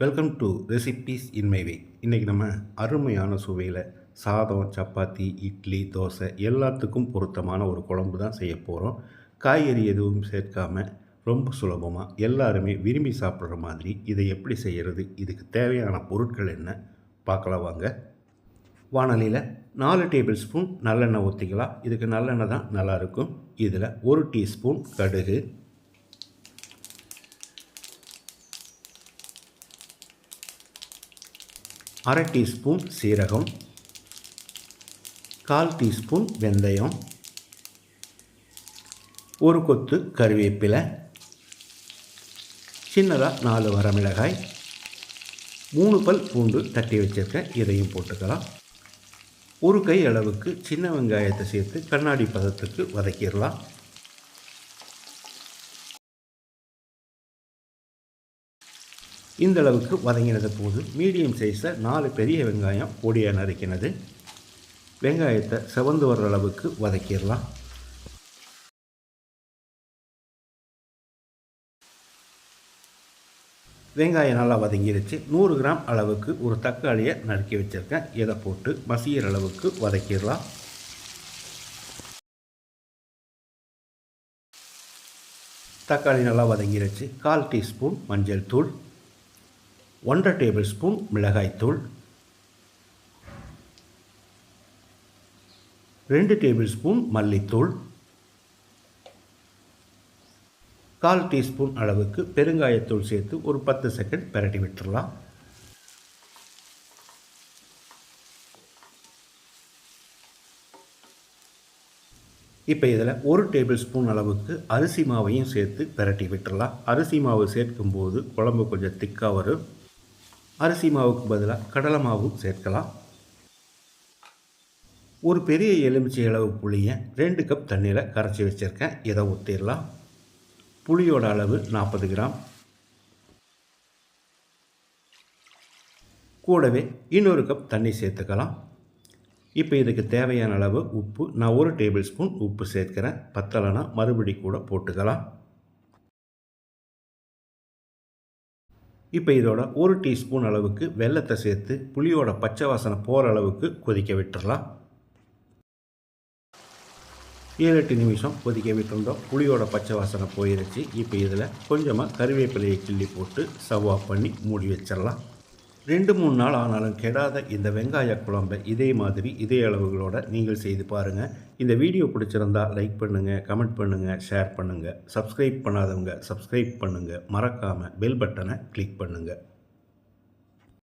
Welcome to recipes in my way இன்றைக்கி நம்ம அருமையான சுவையில் சாதம் சப்பாத்தி இட்லி தோசை எல்லாத்துக்கும் பொருத்தமான ஒரு குழம்பு தான் செய்ய போகிறோம் காய்கறி எதுவும் சேர்க்காம ரொம்ப சுலபமாக எல்லாருமே விரும்பி சாப்பிட்ற மாதிரி இதை எப்படி செய்கிறது இதுக்கு தேவையான பொருட்கள் என்ன? பார்க்கலாம் வாங்க. வானலியில் நாலு டேபிள் ஸ்பூன் நல்லெண்ணெய் ஊற்றிக்கலாம் இதுக்கு நல்லெண்ணெய் தான் நல்லாயிருக்கும் இதில் ஒரு டீஸ்பூன் கடுகு அரை டீஸ்பூன் சீரகம் கால் டீஸ்பூன் வெந்தயம் ஒரு கொத்து கருவேப்பிலை சின்னதாக நாலு வரமிளகாய் மூணு பல் பூண்டு தட்டி வச்சுருக்கேன் இதையும் போட்டுக்கலாம். ஒரு கை அளவுக்கு சின்ன வெங்காயத்தை சேர்த்து கண்ணாடி பதத்துக்கு வதக்கிடலாம். இந்த அளவுக்கு வதங்கினது போது மீடியம் சைஸில் நாலு பெரிய வெங்காயம் பொடியாக நறுக்கினது. வெங்காயத்தை செவந்து வர்ற அளவுக்கு வதக்கிடலாம். வெங்காயம் நல்லா வதங்கிடுச்சு நூறு கிராம் அளவுக்கு ஒரு தக்காளியை நறுக்கி வச்சுருக்கேன். இதை போட்டு மசிகிற அளவுக்கு வதக்கிடலாம். தக்காளி நல்லா வதங்கிடுச்சு கால் டீஸ்பூன் மஞ்சள் தூள். ஒன்றரை டேபிள் ஸ்பூன் மிளகாய்த்தூள் ரெண்டு டேபிள் ஸ்பூன் மல்லித்தூள் கால் டீஸ்பூன் அளவுக்கு பெருங்காயத்தூள் சேர்த்து ஒரு பத்து செகண்ட் பெரட்டி விட்டுடலாம் இப்போ இதில் ஒரு டேபிள் ஸ்பூன் அளவுக்கு அரிசி மாவையும் சேர்த்து பெரட்டி விட்டுடலாம் அரிசி மாவு சேர்க்கும்போது குழம்பு கொஞ்சம் திக்காக வரும். அரிசி மாவுக்கு பதிலாக கடலை மாவும் சேர்க்கலாம். ஒரு பெரிய எலுமிச்சை அளவு புளியை ரெண்டு கப் தண்ணியில் கரைச்சி வச்சுருக்கேன். இதை ஊற்றிடலாம் புளியோட அளவு நாற்பது கிராம். கூடவே இன்னொரு கப் தண்ணி சேர்த்துக்கலாம். இப்போ இதுக்கு தேவையான அளவு உப்பு நான் ஒரு டேபிள் ஸ்பூன் உப்பு சேர்க்குறேன். பத்தலைனா மறுபடி கூட போட்டுக்கலாம். இப்போ இதோட ஒரு டீஸ்பூன் அளவுக்கு வெள்ளத்தை சேர்த்து புளியோட பச்சை வாசனை போகிற அளவுக்கு கொதிக்க விட்டுடலாம் ஏழு எட்டு நிமிஷம் கொதிக்க விட்டுருந்தோம். புளியோட பச்சை வாசனை போயிருச்சு. இப்போ இதில் கொஞ்சமாக கருவேப்பிலையை கிள்ளி போட்டு சவா பண்ணி மூடி வச்சிடலாம் ரெண்டு மூணு நாள் ஆனாலும் கெடாத இந்த வெங்காய குழம்பை இதே மாதிரி இதே அளவுகளோட நீங்கள் செய்து பாருங்கள் இந்த வீடியோ பிடிச்சிருந்தால் லைக் பண்ணுங்கள் கமெண்ட் பண்ணுங்கள் ஷேர் பண்ணுங்கள் சப்ஸ்கிரைப் பண்ணாதவங்க சப்ஸ்கிரைப் பண்ணுங்கள் மறக்காமல் பெல் பட்டனை கிளிக் பண்ணுங்கள்